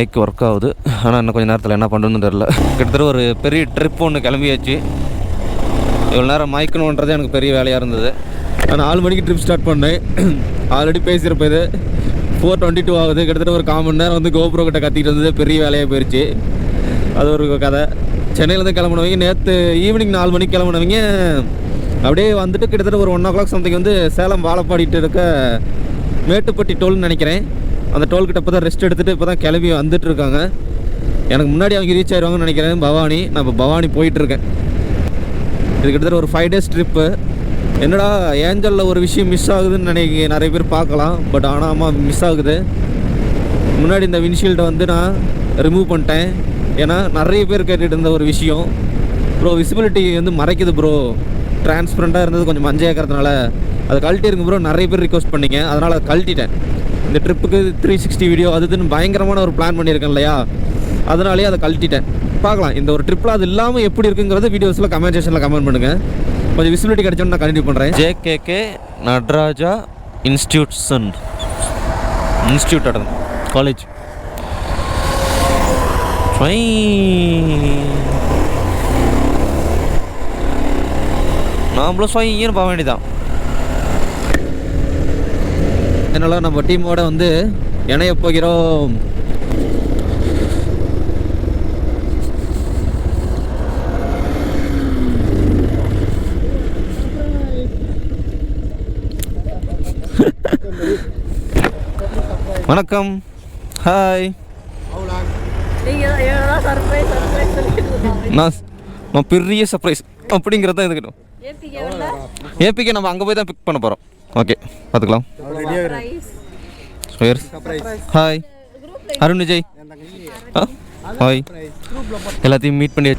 Mic work ஆகுது. ஆனால் இன்னும் கொஞ்சம் நேரத்தில் என்ன பண்ணுறதுன்னு தெரில கிட்டத்தட்ட ஒரு பெரிய ட்ரிப் ஒன்று கிளம்பியாச்சு. இவ்வளோ நேரம் மைக்கணுன்றது எனக்கு பெரிய வேலையாக இருந்தது. நான் நாலு மணிக்கு ட்ரிப் ஸ்டார்ட் பண்ணேன். ஆல்ரெடி பேசியிருப்ப இது. ஃபோர் டுவெண்ட்டி டூ ஆகுது. கிட்டத்தட்ட ஒரு கால் மணி நேரம் வந்து கோபுரம் கிட்ட கத்திக்கிட்டு இருந்தது. பெரிய வேலையாக போயிடுச்சு அது ஒரு கதை. சென்னையிலேருந்து கிளம்புனவங்க நேற்று ஈவினிங் நாலு மணிக்கு கிளம்புனவங்க அப்படியே வந்துட்டு கிட்டத்தட்ட ஒரு ஒன் ஓ கிளாக் சம்திங் வந்து சேலம் வாழப்பாடிட்டு இருக்க மேட்டுப்பட்டி டோல்னு நினைக்கிறேன். அந்த டோல்கிட்ட இப்போ தான் ரெஸ்ட் எடுத்துகிட்டு இப்போ தான் கிளம்பி வந்துட்டு இருக்காங்க எனக்கு முன்னாடி அவங்க ரீச் ஆயிடுவாங்கன்னு நினைக்கிறேன் பவானி. நான் இப்போ பவானி போயிட்டுருக்கேன். இது கிட்டத்தட்ட ஒரு ஃபைவ் டேஸ் ட்ரிப்பு என்னடா ஏஞ்சலில் ஒரு விஷயம் மிஸ் ஆகுதுன்னு நினைக்க நிறைய பேர் பார்க்கலாம். பட் ஆனால் ஆமாம் மிஸ் ஆகுது. முன்னாடி இந்த விண்ட்ஷீல்டை வந்து நான் ரிமூவ் பண்ணிட்டேன். ஏன்னா நிறைய பேர் கேட்டுகிட்டு இருந்த ஒரு விஷயம். ப்ரோ விசிபிலிட்டி வந்து மறைக்குது ப்ரோ டிரான்ஸ்பரண்ட்டாக இருந்தது கொஞ்சம் மஞ்சையாக்கிறதுனால அதை கழட்டிருங்க ப்ரோ நிறைய பேர் ரிக்வஸ்ட் பண்ணிங்க. அதனால் அதை கழட்டிட்டேன். இந்த ட்ரிப்புக்கு த்ரீ சிக்ஸ்டி வீடியோ அது இதுன்னு பயங்கரமான ஒரு பிளான் பண்ணியிருக்கேன் இல்லையா? அதனாலேயே அதை கழட்டிட்டேன். பார்க்கலாம் இந்த ஒரு ட்ரிப்பில் அது இல்லாமல் எப்படி இருக்குங்கிறத வீடியோஸில் கமெண்ட் செக்ஷனில் கமெண்ட் பண்ணுங்கள் கொஞ்சம் விசிபிலிட்டி கிடைச்சோன்னு நான் கண்டினியூ பண்ணுறேன் ஜேகேகே நடராஜா இன்ஸ்டியூட்ஸன் இன்ஸ்டியூட் அடம் காலேஜ் நாமளும் ஸ்வைன்னு போக வேண்டியதான் என்னால் நம்ம டீமோட வந்து இணைய போகிறோம். வணக்கம். ஹாய் நான் பெரிய சர்ப்ரைஸ் அப்படிங்கிறத தான் இதுக்கிட்டோம் ஏபிகே நம்ம அங்கே போய் தான் பிக் பண்ண போகிறோம் ஓகே பார்த்துக்கலாம். ஹாய் அருண் விஜய். ஹாய் எல்லாத்தையும் மீட் பண்ணி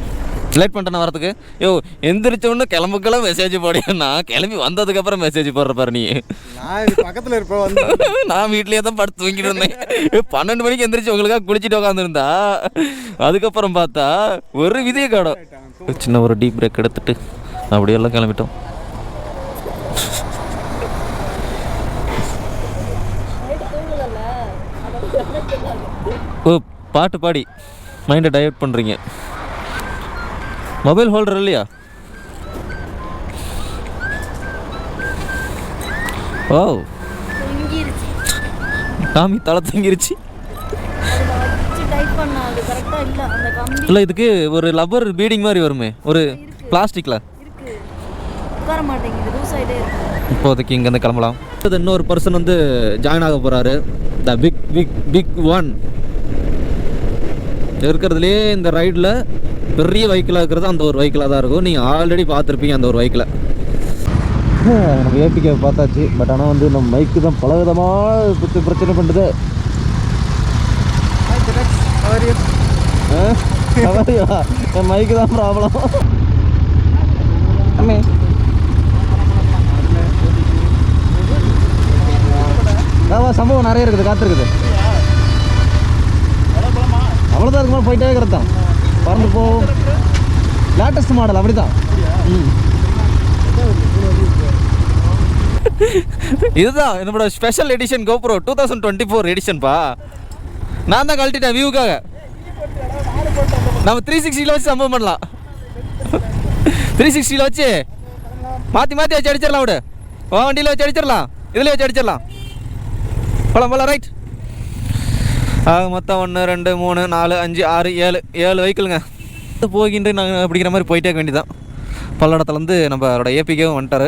லேட் பண்ணிட்டேன் வரதுக்கு. யோ எந்திரிச்ச உடனே கிளம்புக்கெல்லாம் மெசேஜ் போடியா நான் கிளம்பி வந்ததுக்கப்புறம் மெசேஜ் போடுற பாரு நீ. பக்கத்துல இருப்பேன் வந்து நான் வீட்லயே தான் படுத்து தூங்கிட்டு இருந்தேன். பன்னெண்டு மணிக்கு எந்திரிச்சு உங்களுக்காக குளிச்சுட்டு உட்காந்துருந்தா அதுக்கப்புறம் பார்த்தா ஒரு விதியை காடும் சின்ன ஒரு டீப் பிரேக் எடுத்துட்டு அப்படியே எல்லாம் கிளம்பிட்டோம். ஓ பாட்டு பாடி மைண்டை டைவர்ட் பண்ணுறீங்க மொபைல் ஹோல்டர் இல்லையா? ஓ காமி தலை தங்கிருச்சு. இல்லை இதுக்கு ஒரு லப்பர் பீடிங் மாதிரி வருமே. ஒரு பிளாஸ்டிக்கில் இப்போதைக்கு இங்கேருந்து கிளம்பலாம். இது இன்னொரு பர்சன் வந்து ஜாயின் ஆக போகிறாரு the big big big one இருக்கிறதுலே இந்த ரைடில் பெரிய வெஹிக்கிளாக இருக்கிறது அந்த ஒரு வெஹிக்கிளாக தான் இருக்கும். நீங்கள் ஆல்ரெடி பார்த்துருப்பீங்க அந்த ஒரு வெஹிக்கிளை நம்ம ஏபிகே பார்த்தாச்சு. பட் ஆனால் வந்து நம்ம மைக்கு தான் பல விதமாக பிரச்சனை பிரச்சனை பண்ணுது என் மைக்கு தான் ப்ராப்ளம் அம்மே. சம்பவம் நிறைய இருக்குது காத்திருக்குது. அவ்வளோதான் இருக்குமா? போயிட்டே இருக்கிறது தான். பறந்து போ லேட்டஸ்ட் மாடல் அப்படி தான் இதுதான் என்னோட special edition GoPro two thousand twenty four எடிஷன்ப்பா நான் தான் கழட்டிட்டேன் வியூக்காக நம்ம த்ரீ சிக்ஸ்டியில் வச்சு சம்பவம் பண்ணலாம். த்ரீ சிக்ஸ்டியில் வச்சு மாற்றி மாற்றி வச்சு அடிச்சிடலாம் விடு. உன் வண்டியில் வச்சு அடிச்சிடலாம். இதில் வச்சு அடிச்சிடலாம். போலாம் போலாம் ரைட் ஆக மொத்தம் ஒன்று ரெண்டு மூணு நாலு அஞ்சு ஆறு ஏழு ஏழு வெஹிக்கிளுங்க போகின்ற நாங்கள் அப்படிங்கிற மாதிரி போயிட்டே இருக்க வேண்டியதான் பல்லடத்துலேருந்து நம்ம அவரோட ஏபிக்கும் வந்துட்டாரு.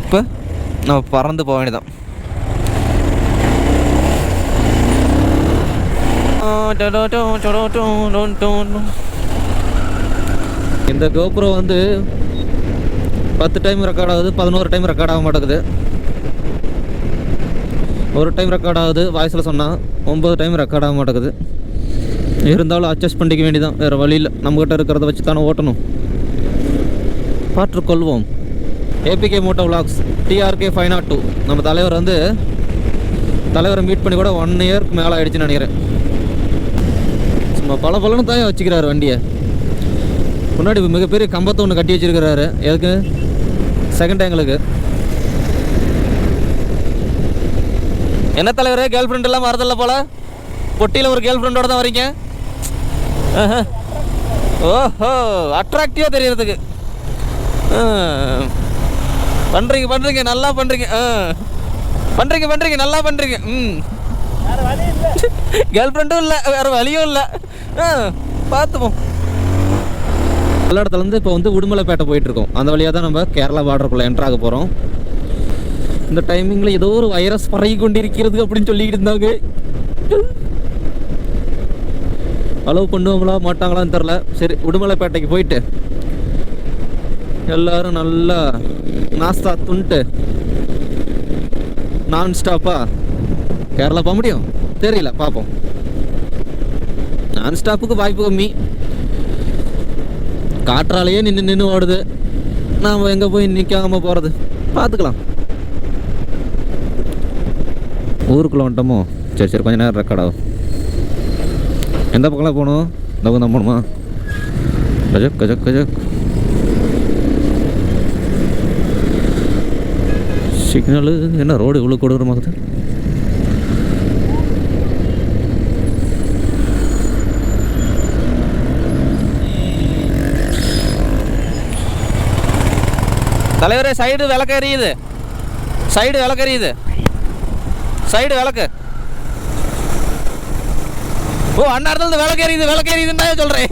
இப்போ நம்ம பறந்து போக வேண்டியதான் இந்த கோபுரம் வந்து பத்து டைம் ரெக்கார்ட் ஆகுது பதினோரு டைம் ரெக்கார்ட் ஆக மாட்டேங்குது. ஒரு டைம் ரெக்கார்ட் ஆகுது வாய்ஸில் சொன்னால் ஒம்பது டைம் ரெக்கார்ட் ஆக மாட்டேங்குது. இருந்தாலும் அட்ஜஸ்ட் பண்ணிக்க வேண்டிதான் வேறு வழியில் நம்மக்கிட்ட இருக்கிறத வச்சு தானே ஓட்டணும் பாற்றுக்கொள்வோம் APK moto vlogs TRK five nought two நம்ம தலைவர் வந்து தலைவரை மீட் பண்ணி கூட ஒன் இயர்க்கு மேலே ஆகிடுச்சுன்னு நினைக்கிறேன். சும்மா பல பலன்னு தான் வச்சுக்கிறாரு வண்டியை. முன்னாடி மிகப்பெரிய கம்பத்தை ஒன்று கட்டி வச்சிருக்கிறாரு. எதுக்கு? செகண்ட் எங்களுக்கு என்ன தலைவரே கேர்ள் ஃப்ரெண்ட் எல்லாம் வரதில்ல போல? பொட்டியில் ஒரு கேர்ள் ஃப்ரெண்டோட தான் வரீங்க? ஓஹோ அட்ராக்டிவாக தெரியறதுக்கு. பண்ணுறீங்க பண்ணுறீங்க நல்லா பண்ணுறீங்க ஆ. பண்ணுறீங்க நல்லா பண்ணுறீங்க ம். கேர்ள் ஃப்ரெண்டும் இல்லை வேறு வழியும் இல்லை. ஆ பார்த்துப்போம். பல்லடத்துலேருந்து இப்போ வந்து உடுமலைப்பேட்டை போயிட்டுருக்கோம் அந்த வழியாக தான் நம்ம கேரளா பார்டருக்குள்ளே என்ட்ராக போகிறோம் இந்த டைமிங்கில் ஏதோ ஒரு வைரஸ் பரவி கொண்டிருக்கிறது அப்படின்னு சொல்லிக்கிட்டு இருந்தாங்க. அளவு பண்ணுவாங்களா மாட்டாங்களான்னு தெரில சரி உடுமலைப்பேட்டைக்கு போயிட்டு. எல்லாரும் நல்லா நாஸ்தா துண்ட்டு. நான் ஸ்டாப்பா கேரளா போக முடியும்? தெரியல பார்ப்போம். நான் ஸ்டாப்புக்கு வாய்ப்பு கம்மி. காற்றாலேயே நின்று நின்று ஓடுது. நாம் எங்கே போய் நிற்காம போகிறது பார்த்துக்கலாம். ஊருக்குள்ளே வந்துட்டோமோ? சரி சரி கொஞ்ச நேரம் ரெக்கார்ட் ஆகும் எந்த பக்கம்லாம் போகணும்? இந்த பக்கம் தான் போகணுமா? கஜக் கஜக் கஜக். சிக்னலு என்ன ரோடு இவ்வளோ கொடூரமாகுது தலைவரே சைடு விளக்கறியுது. எரியுது சைடு விளக்கறியுது. சைடு விளக்கு. ஓ அந்நேரத்துல விளக்கு எரியுது விளக்கு எரியுதுன்னு தான் சொல்றேன்.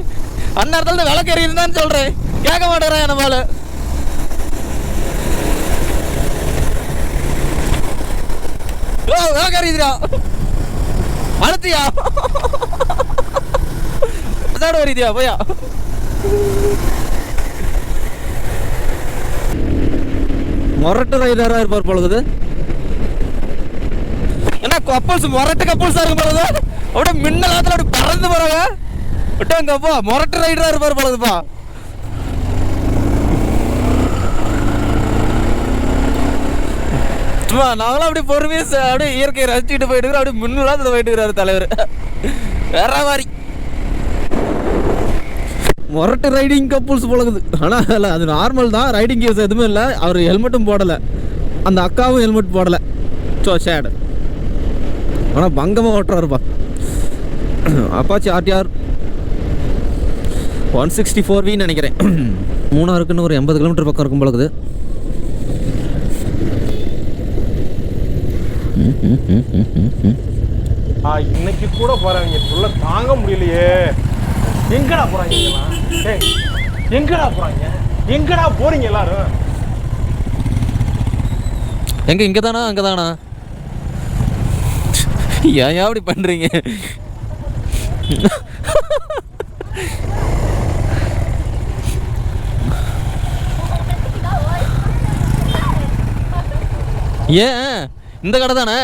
அந்நேரத்துல விளக்கு எரியுதுன்னு தான் சொல்றேன். கேட்க மாட்டேறேன் நம்மளால ஓ விளக்கு எரியுதுடா. அழுத்தியா? அதோட எரியுதியா போயா. மொரட்டு ரைடராக இருப்பார் பொழுது கப்பல்ஸ் மொரட்டு கப்பல்ஸாக இருக்கும் பொழுது அப்படியே மின்னல் அப்படி பறந்து போறாங்க விட்டாங்கப்பா மொரட்டு ரைடராக இருப்பார் போலதுப்பா சும்மா நாங்களும் அப்படி பொறுமையாக அப்படியே இயற்கையை ரசிச்சுட்டு போயிட்டு இருக்கிறோம். அப்படியே மின்னலாத்துல போயிட்டு இருக்கிறாரு தலைவர். வேற மாதிரி. மொரட்டு ரைடிங் கப்புள்ஸ் போலகுது ஆனால் இல்லை அது நார்மல் தான். ரைடிங் கேஸ் எதுவுமே இல்லை. அவர் ஹெல்மெட்டும் போடலை. அந்த அக்காவும் ஹெல்மெட் போடலை. ஸோ சேடு ஆனால் பங்கமாக ஓட்டுறாருப்பா. Apache RTR. One sixty four வின்னு நினைக்கிறேன். மூணாருக்குன்னு ஒரு எண்பது கிலோமீட்டர் பக்கம் இருக்கும் போலகுது ஆ இன்னைக்கு கூட போறவங்க புள்ள தாங்க முடியலையே. எங்கடா போறாங்க எங்கடா போறாங்க? எங்கடா போறீங்க எல்லாரும்? எங்க இங்கே தானா அங்கே தானா ஏன் அப்படி பண்ணுறீங்க ஏன்? இந்த கடை தானே?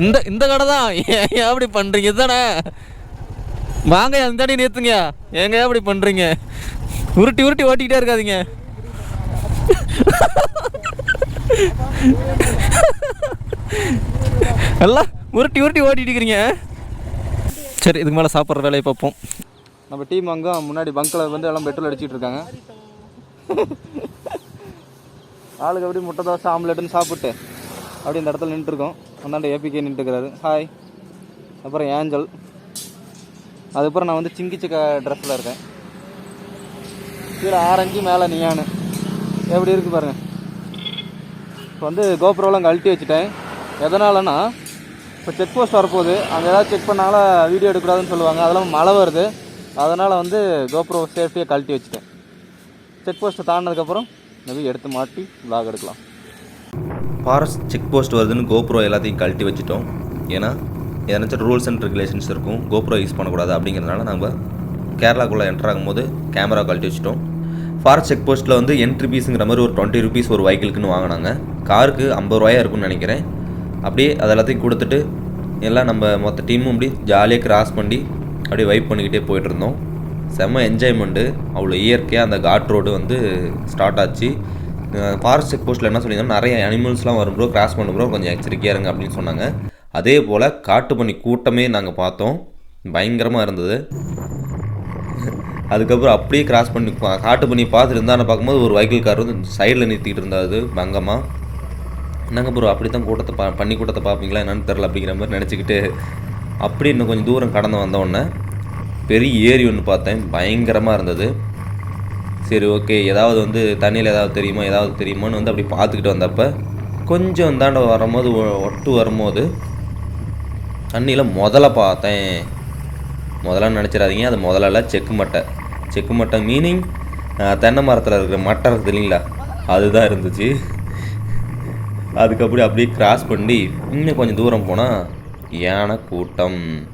இந்த இந்த கடை தான். ஏன் அப்படி பண்ணுறீங்க இதுதானே வாங்க அந்தாடி நிறுத்துங்க. ஏங்க அப்படி பண்ணுறீங்க உருட்டி உருட்டி ஓட்டிக்கிட்டே இருக்காதீங்க. எல்லாம் உருட்டி உருட்டி ஓட்டிட்டு இருக்கிறீங்க. சரி இதுக்கு மேலே சாப்பிட்ற வேலையை பார்ப்போம். நம்ம டீம் அங்கே முன்னாடி பங்கில் வந்து எல்லாம் பெட்ரோல் அடிச்சிட்டு இருக்காங்க. ஆளுக்கு அப்படி முட்டை தோசை ஆம்லெட்டுன்னு சாப்பிட்டு அப்படியே இந்த இடத்துல நின்றுருக்கோம் அந்தாண்ட ஏபிகே நின்றுக்கிறாரு ஹாய் அப்புறம் ஏஞ்சல். அதுக்கப்புறம் நான் வந்து சிங்கிச்சக்க ட்ரெஸ்ஸில் இருக்கேன். கீழே ஆரஞ்சு மேலே நீயானு. எப்படி இருக்கு பாருங்க. இப்போ வந்து கோபுரம்லாம் கழட்டி வச்சுட்டேன். எதனாலன்னா இப்போ செக் போஸ்ட் வரப்போகுது. அங்கே ஏதாவது செக் பண்ணாலும் வீடியோ எடுக்கக்கூடாதுன்னு சொல்லுவாங்க. அதெல்லாம் மழை வருது. அதனால் வந்து கோப்ரோ சேஃப்டியாக கழட்டி வச்சுட்டேன். செக் போஸ்ட்டை தாண்டினதுக்கப்புறம் மேபி எடுத்து மாட்டி vlog எடுக்கலாம். ஃபாரஸ்ட் செக் போஸ்ட் வருதுன்னு கோப்ரோ எல்லாத்தையும் கழட்டி வச்சுட்டோம். ஏன்னா ஏதாச்சும் ரூல்ஸ் அண்ட் ரெகுலேஷன்ஸ் இருக்கும். கோப்ரோ யூஸ் பண்ணக்கூடாது அப்படிங்கிறதுனால நம்ம கேரளாக்குள்ளே என்ட்ராகும் ஆகும்போது கேமரா கழட்டி வச்சுட்டோம். ஃபாரஸ்ட் செக் போஸ்ட்டில் வந்து என்ட்ரி பீஸுங்கிற மாதிரி ஒரு டுவெண்ட்டி ருபீஸ் ஒரு வெஹிக்கிளுக்குன்னு வாங்கினாங்க. காருக்கு ஐம்பது ரூபாயா இருக்கும்னு நினைக்கிறேன். அப்படியே அது எல்லாத்தையும் கொடுத்துட்டு எல்லாம் நம்ம மொத்த டீமும் அப்படி ஜாலியாக கிராஸ் பண்ணி அப்படியே வைப் பண்ணிக்கிட்டே போயிட்டுருந்தோம். செம்ம என்ஜாய்மெண்ட்டு அவ்வளோ இயற்கையாக அந்த காட் ரோடு வந்து ஸ்டார்ட் ஆச்சு. ஃபாரஸ்ட் செக் போஸ்ட்டில் என்ன சொல்லியிருந்தோம் நிறைய அனிமல்ஸ்லாம் வரும் ப்ரோ கிராஸ் பண்ண ப்ரோ கொஞ்சம் எச்சரிக்கையாக இருங்க அப்படின்னு சொன்னாங்க. அதே போல் காட்டு பண்ணி கூட்டமே நாங்கள் பார்த்தோம். பயங்கரமாக இருந்தது. அதுக்கப்புறம் அப்படியே கிராஸ் பண்ணி காட்டு பண்ணி பார்த்துட்டு இருந்தான்னு பார்க்கும்போது ஒரு வெஹிக்கிள் கார் வந்து சைடில் நிறுத்திக்கிட்டு இருந்தாது பங்கமாக என்னங்க ப்ரோ அப்படி தான் கூட்டத்தை பா பண்ணி கூட்டத்தை பார்ப்பீங்களா என்னன்னு தெரில அப்படிங்கிற மாதிரி நினச்சிக்கிட்டு அப்படி இன்னும் கொஞ்சம் தூரம் கடந்து வந்தோடனே பெரிய ஏரி ஒன்று பார்த்தேன். பயங்கரமாக இருந்தது. சரி ஓகே ஏதாவது வந்து தண்ணியில் ஏதாவது தெரியுமா? ஏதாவது தெரியுமான்னு வந்து அப்படி பார்த்துக்கிட்டு வந்தப்போ கொஞ்சம் இந்தாண்ட வரும்போது ஒ- ஒட்டு வரும்போது தண்ணியில் முதல்ல பார்த்தேன். முதல்ல நினச்சிடாதீங்க அது முதல்ல செக்கு மட்டை. செக்கு மட்டை மீனிங் தென்னை மரத்தில் இருக்கிற மட்டை இருக்குது இல்லைங்களா அதுதான் இருந்துச்சு. அதுக்கப்புறம் அப்படியே கிராஸ் பண்ணி இன்னும் கொஞ்சம் தூரம் போனால் யானை கூட்டம்.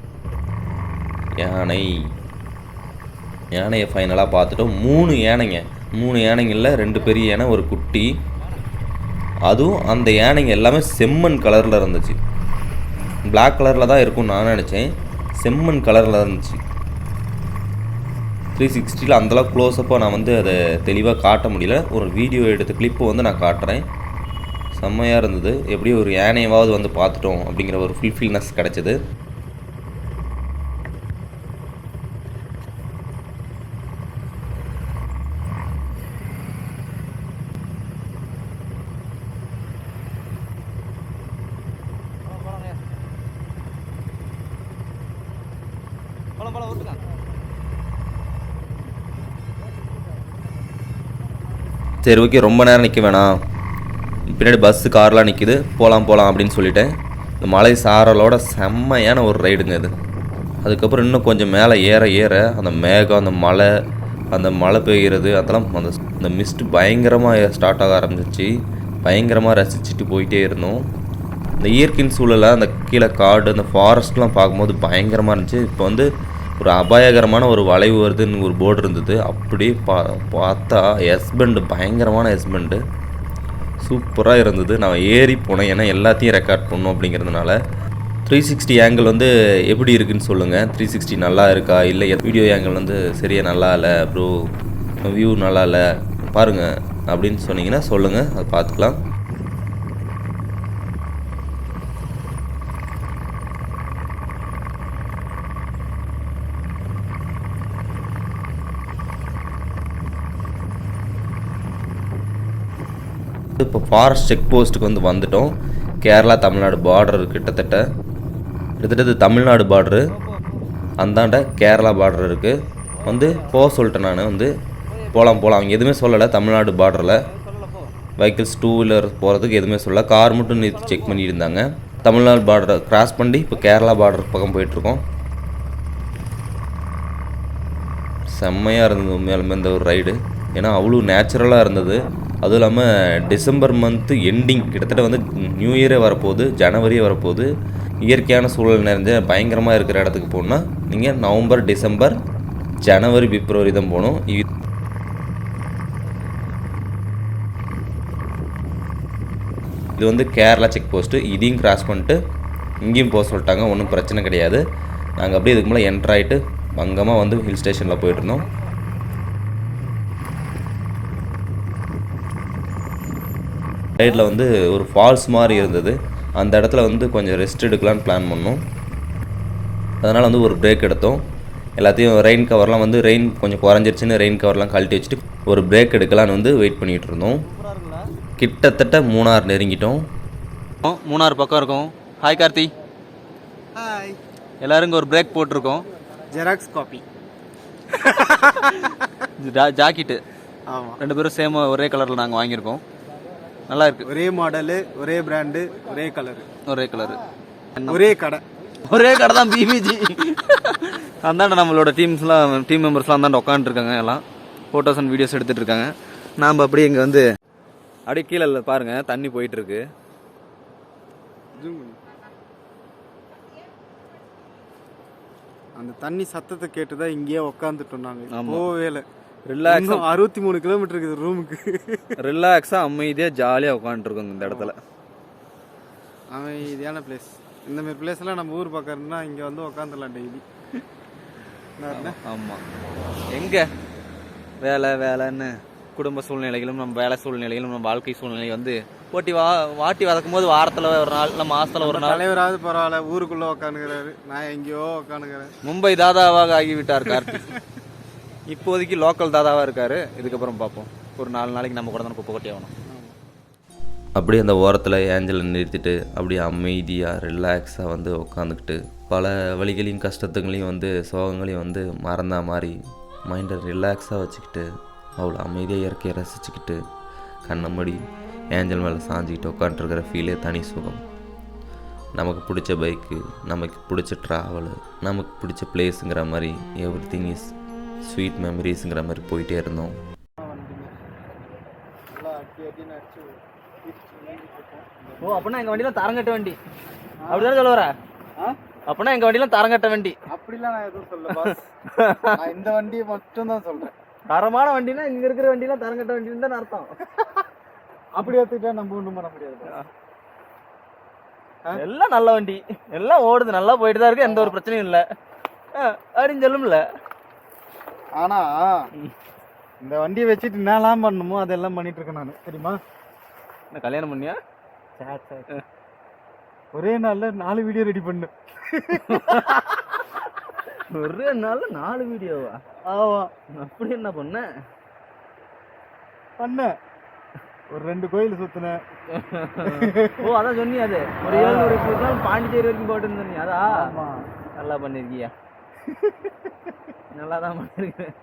யானை. யானையை ஃபைனலாக பார்த்துட்டோம். மூணு யானைங்க. மூணு யானைங்களில் ரெண்டு பெரிய யானை ஒரு குட்டி. அதுவும் அந்த யானைங்க எல்லாமே செம்மண் கலரில் இருந்துச்சு. பிளாக் கலரில் தான் இருக்கும்னு நான் நினச்சேன். செம்மண் கலரில் இருந்துச்சு. த்ரீ சிக்ஸ்டியில் அந்தளவுக்கு க்ளோஸ்அப்பாக நான் வந்து அதை தெளிவாக காட்ட முடியல. ஒரு வீடியோ எடுத்த கிளிப்பு வந்து நான் காட்டுறேன். செம்மையாக இருந்தது. எப்படியும் ஒரு யானையாவது வந்து பார்த்துட்டோம் அப்படிங்கிற ஒரு ஃபுல்ஃபில்னஸ் கிடச்சிது. சரி ஓகே ரொம்ப நேரம் நிற்க வேணாம். பின்னாடி பஸ்ஸு கார்லாம் நிற்கிது போகலாம் போகலாம் அப்படின்னு சொல்லிட்டேன். இந்த மலை சாரலோட செம்மையான ஒரு ரைடுங்க அது அதுக்கப்புறம் இன்னும் கொஞ்சம் மேலே ஏற ஏற அந்த மேகம் அந்த மலை அந்த மழை பெய்கிறது அதெல்லாம் அந்த அந்த மிஸ்ட் பயங்கரமாக ஸ்டார்ட் ஆக ஆரம்பிச்சிச்சு. பயங்கரமாக ரசிச்சுட்டு போயிட்டே இருந்தோம். இந்த இயற்கையின் சூழலை அந்த கீழே காடு அந்த ஃபாரஸ்ட்லாம் பார்க்கும்போது பயங்கரமாக இருந்துச்சு. இப்போ வந்து ஒரு அபாயகரமான ஒரு வளைவு வருதுன்னு ஒரு போர்டு இருந்தது. அப்படியே பா பார்த்தா ஹஸ்பண்டு பயங்கரமான ஹஸ்பண்டு சூப்பராக இருந்தது. நான் ஏறி போனேன். ஏன்னா எல்லாத்தையும் ரெக்கார்ட் பண்ணும் அப்படிங்கிறதுனால. த்ரீ சிக்ஸ்டி ஆங்கிள் வந்து எப்படி இருக்குன்னு சொல்லுங்கள் த்ரீ சிக்ஸ்டி நல்லா இருக்கா? இல்லை வீடியோ ஆங்கிள் வந்து சரியாக நல்லா இல்லை ப்ரோ வியூ நல்லா இல்லை? பாருங்கள் அப்படின்னு சொன்னீங்கன்னா சொல்லுங்கள் அதை பார்த்துக்கலாம் இப்போ ஃபாரஸ்ட் செக் போஸ்ட்டுக்கு வந்து வந்துட்டோம். கேரளா தமிழ்நாடு பார்டர் கிட்டத்தட்ட. கிட்டத்தட்ட இது தமிழ்நாடு பார்டரு அந்தாண்ட கேரளா பார்டர் இருக்குது வந்து போக சொல்லிட்டேன் நான் வந்து போகலாம் போகலாம் அவங்க எதுவுமே சொல்லலை தமிழ்நாடு பார்டரில் வெஹிக்கிள்ஸ் டூ வீலர் போகிறதுக்கு எதுவுமே சொல்லல. கார் மட்டும் நிறுத்தி செக் பண்ணியிருந்தாங்க. இருந்தாங்க தமிழ்நாடு பார்டரை கிராஸ் பண்ணி இப்போ கேரளா பார்டர் பக்கம் போயிட்டுருக்கோம். செம்மையாக இருந்தது உண்மையாலுமே இந்த ஒரு ரைடு ஏன்னா அவ்வளோ நேச்சுரலாக இருந்தது. அதுவும் இல்லாமல் டிசம்பர் மந்த்து எண்டிங் கிட்டத்தட்ட வந்து நியூ இயரே வரப்போகுது ஜனவரியே வரப்போகுது. இயற்கையான சூழல் நிறைஞ்ச பயங்கரமாக இருக்கிற இடத்துக்கு போகணுன்னா நீங்கள் நவம்பர் டிசம்பர் ஜனவரி பிப்ரவரி தான் போகணும். இது இது வந்து கேரளா செக் போஸ்ட்டு இதையும் கிராஸ் பண்ணிட்டு இங்கேயும் போக சொல்லிட்டாங்க. ஒன்றும் பிரச்சனை கிடையாது. நாங்கள் அப்படியே இதுக்கு மேலே என்ட்ராயிட்டு பங்கமாக வந்து ஹில் ஸ்டேஷனில் போயிட்டுருந்தோம் சைடில் வந்து ஒரு ஃபால்ஸ் மாதிரி இருந்தது. அந்த இடத்துல வந்து கொஞ்சம் ரெஸ்ட் எடுக்கலான்னு பிளான் பண்ணோம். அதனால் வந்து ஒரு பிரேக் எடுத்தோம். எல்லாத்தையும் ரெயின் கவர்லாம் வந்து ரெயின் கொஞ்சம் குறைஞ்சிருச்சுன்னு ரெயின் கவர்லாம் கழட்டி வச்சுட்டு ஒரு பிரேக் எடுக்கலான்னு வந்து வெயிட் பண்ணிகிட்டு இருந்தோம். கிட்டத்தட்ட மூணார் நெருங்கிட்டோம். மூணாறு பக்கம் இருக்கும். ஹாய் கார்த்தி. ஹாய் எல்லாரும் இங்கே ஒரு பிரேக் போட்டிருக்கோம். Xerox copy jacket. ஆமாம் ரெண்டு பேரும் சேம் ஒரே கலரில் நாங்கள் வாங்கியிருக்கோம். நல்லா இருக்கு ஒரே மாடலு ஒரே பிராண்டு ஒரே கலரு ஒரே கலரு ஒரே கடை. ஒரே கடை தான் பிபிஜி அந்தாண்ட நம்மளோட டீம்ஸ்லாம் டீம் மெம்பர்ஸ்லாம் அந்தாண்ட உட்காந்துருக்காங்க எல்லாம். ஃபோட்டோஸ் அண்ட் வீடியோஸ் எடுத்துட்டு இருக்காங்க. நாம் அப்படியே இங்கே வந்து அப்படியே கீழே இல்ல பாருங்க தண்ணி போயிட்டு இருக்கு. Zoom பண்ணு. அந்த தண்ணி சத்தத்தை கேட்டுதான் இங்கேயே உக்காந்துட்டோம் நாங்க. ஆமா. போவே இல்லை. ரிலாக்ஸாக அறுபத்தி மூணு கிலோமீட்டர் இருக்குது ரூமுக்கு ரிலாக்ஸாக அமைதியாக ஜாலியாக உட்காந்துருக்கோங்க இந்த இடத்துல. அமைதியான பிளேஸ் இந்த மாதிரி பிளேஸ் எல்லாம் நம்ம ஊர் பக்கம் இருந்தா இங்க வந்து உக்காந்துடலாம் டெய்லி ஆமாம் எங்கே? வேலை வேலைன்னு குடும்ப சூழ்நிலைகளும் நம்ம வேலை சூழ்நிலைகளும் நம்ம வாழ்க்கை சூழ்நிலை வந்து போட்டி வா வாட்டி வதக்கும் போது வாரத்தில் ஒரு நாள் இல்லை மாதத்தில் ஒரு நாள். தலைவராவது பரவாயில்ல ஊருக்குள்ள உக்காந்துக்கிறாரு நான் எங்கேயோ உக்காந்துக்கிறேன் மும்பை தாதாவாக ஆகிவிட்டார் கார்த்திக் இப்போதைக்கு லோக்கல் தாதாவாக இருக்கார். இதுக்கப்புறம் பார்ப்போம். ஒரு நாலு நாளைக்கு நம்ம கூட தான் குப்பை கொட்டி ஆகணும். அப்படியே அந்த ஓரத்தில் ஏஞ்சலை நிறுத்திட்டு அப்படியே அமைதியாக ரிலாக்ஸாக வந்து உட்காந்துக்கிட்டு பல வழிகளையும் கஷ்டத்துங்களையும் வந்து சோகங்களையும் வந்து மறந்தா மாதிரி மைண்டை ரிலாக்ஸாக வச்சுக்கிட்டு அவ்வளோ அமைதியாக இயற்கையை ரசிச்சுக்கிட்டு கண்ணை மூடி ஏஞ்சல் மேலே சாஞ்சிக்கிட்டு உட்காந்துருக்கிற ஃபீலே தனி சுகம். நமக்கு பிடிச்ச பைக்கு நமக்கு பிடிச்ச ட்ராவலு நமக்கு பிடிச்ச பிளேஸுங்கிற மாதிரி எவ்ரி திங் இஸ் ஸ்வீட் மெமரிஸுங்கிற மாதிரி போயிட்டே இருந்தோம். ஓ அப்படின்னா எங்கள் வண்டிலாம் தரங்கட்ட வண்டி. அப்படிதானே சொல்ல வர? அப்படின்னா எங்கள் வண்டிலாம் தரங்கட்ட வண்டி. அப்படிலாம் நான் எதுவும் சொல்ல பாஸ் நான் இந்த வண்டியை மட்டும் தான் சொல்றேன். தரமான வண்டினா இங்கே இருக்கிற வண்டிலாம் தரங்கட்ட வண்டின்னு தான் அர்த்தம். அப்படி எடுத்துக்கிட்டா நம்ம ஒன்றும் பண்ண முடியாது. எல்லாம் நல்ல வண்டி. எல்லாம் ஓடுது நல்லா போயிட்டு தான் இருக்கு எந்த ஒரு பிரச்சனையும் இல்லை. அப்படின்னு சொல்லும்ல. ஆனா இந்த வண்டியை வச்சுட்டு என்னெல்லாம் பண்ணணுமோ அதெல்லாம் பண்ணிட்டு இருக்கேன் நான். தெரியுமா? என்ன கல்யாணம் பண்ணியா? ஒரே நாள்ல நாலு வீடியோ ரெடி பண்ணேன். ஒரே நாள்ல நாலு வீடியோவா ஆமா. அப்படி என்ன பண்ண? பண்ணேன். ஒரு ரெண்டு கோயில் சுத்தினேன். ஓ அதான் சொன்னி அது. ஒரு ஏழுநூறு நாள் பாண்டிச்சேரி வரைக்கும் போட்டு இருந்தீங்க அதா? ஆமா. நல்லா பண்ணிருக்கியா? நல்லா தான் பண்ணியிருக்கேன்